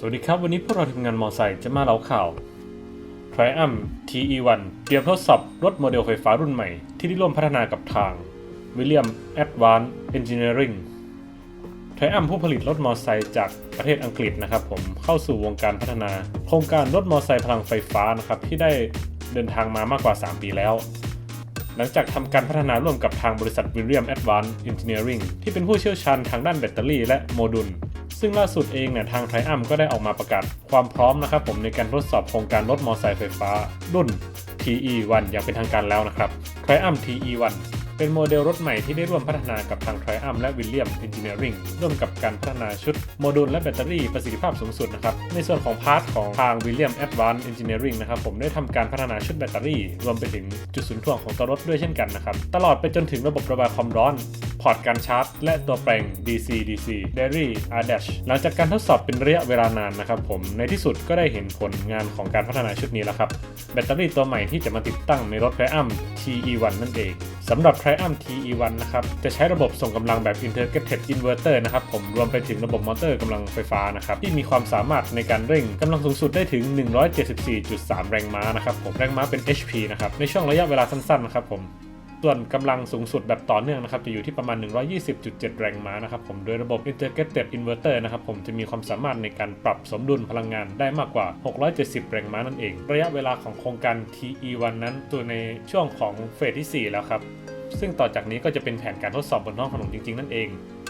สวัสดีครับ วันนี้พวกเราทีมงานมอไซค์จะมาเล่าข่าว Triumph TE1 เตรียมทดสอบรถโมเดลไฟฟ้ารุ่นใหม่ ที่ได้ร่วมพัฒนากับทาง William Advanced Engineering Triumph ผู้ผลิตรถมอไซค์จากประเทศอังกฤษนะครับผมเข้าสู่วงการพัฒนา โครงการรถมอไซค์พลังไฟฟ้านะครับที่ได้เดินทางมามากกว่า 3 ปีแล้ว หลังจากทำการพัฒนาร่วมกับทางบริษัทวิลเลียมแอดวานซ์เอนจิเนียริงที่เป็นผู้เชี่ยวชาญทางด้านแบตเตอรี่และโมดูลซึ่งล่าสุดเองเนี่ยทางไทอัมก็ได้ออกมาประกาศความพร้อมนะครับผมในการทดสอบโครงการรถมอเตอร์ไซค์ไฟฟ้า รุ่น TE1 อย่างเป็นทางการแล้วนะครับไทอัม TE1 เป็นโมเดลรถใหม่ที่ได้ร่วมพัฒนากับทาง Triumph และ William Engineering ร่วมกับการพัฒนาชุดโมดูลและแบตเตอรี่ประสิทธิภาพสูงสุดนะครับ ในส่วนของพาร์ทของทาง William Advanced Engineering นะครับผมได้ทำการพัฒนาชุดแบตเตอรี่ รวมไปถึงจุดศูนย์ถ่วงของตัวรถด้วยเช่นกันนะครับ ตลอดไปจนถึงระบบระบายความร้อนพอร์ตการชาร์จ และตัวแปลง DC DC Dairy R Dash หลังจากการทดสอบเป็นระยะเวลานานนะครับผม ในที่สุดก็ได้เห็นผลงานของการพัฒนาชุดนี้แล้วครับ แบตเตอรี่ตัวใหม่ที่จะมาติดตั้งในรถ Triumph TE1 นั่นเอง สำหรับ Triumph TE1 นะครับ จะใช้ระบบส่งกำลังแบบ Integrated Inverter นะครับ ผมรวมไปถึงระบบมอเตอร์กำลังไฟฟ้านะครับ ที่มีความสามารถในการเร่งกำลังสูงสุดได้ถึง 174.3 แรงม้านะครับผมแรงม้าเป็น HP นะครับ ในช่วงระยะเวลาสั้นๆนะครับผม ส่วนกำลังสูงสุดแบบต่อเนื่องนะครับจะอยู่ที่ประมาณ 120.7 แรงม้านะครับผมโดยระบบ Integrated Inverter นะครับผมจะมีความสามารถในการปรับสมดุลพลังงานได้มากกว่า 670 แรงม้านั่นเอง ระยะเวลาของโครงการ TE1 นั้นตัวในช่วงของเฟสที่ 4 แล้วครับ ซึ่งต่อจากนี้ก็จะเป็นแผนการทดสอบบนท้องถนนจริงๆนั่นเอง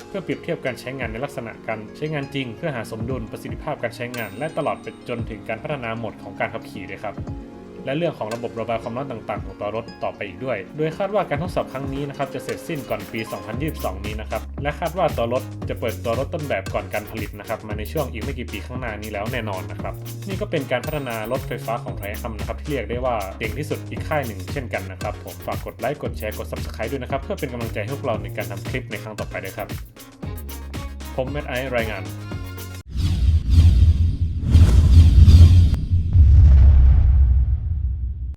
เพื่อเปรียบเทียบการใช้งานในลักษณะการใช้งานจริง เพื่อหาสมดุลประสิทธิภาพการใช้งาน และตลอดไปจนถึงการพัฒนาโหมดของการขับขี่เลยครับ และเรื่องของระบบระบายความร้อนต่างๆ ของตัวรถต่อไปอีกด้วย โดยคาดว่าการทดสอบครั้งนี้นะครับจะเสร็จสิ้นก่อนปี 2022 นี้นะครับ และคาดว่าตัวรถจะเปิดตัวรถต้นแบบก่อนการผลิตนะครับมาในช่วงอีกไม่กี่ปีข้างหน้านี้แล้วแน่นอนนะครับ นี่ก็เป็นการพัฒนารถไฟฟ้าของไทอัมนะครับที่เรียกได้ว่าเก่งที่สุดอีกค่ายหนึ่งเช่นกันนะครับผมฝากกดไลค์กดแชร์กด subscribe ด้วยนะครับเพื่อเป็นกำลังใจให้พวกเราในการทำคลิปในครั้งต่อไปด้วยครับผมเมดไอรายงาน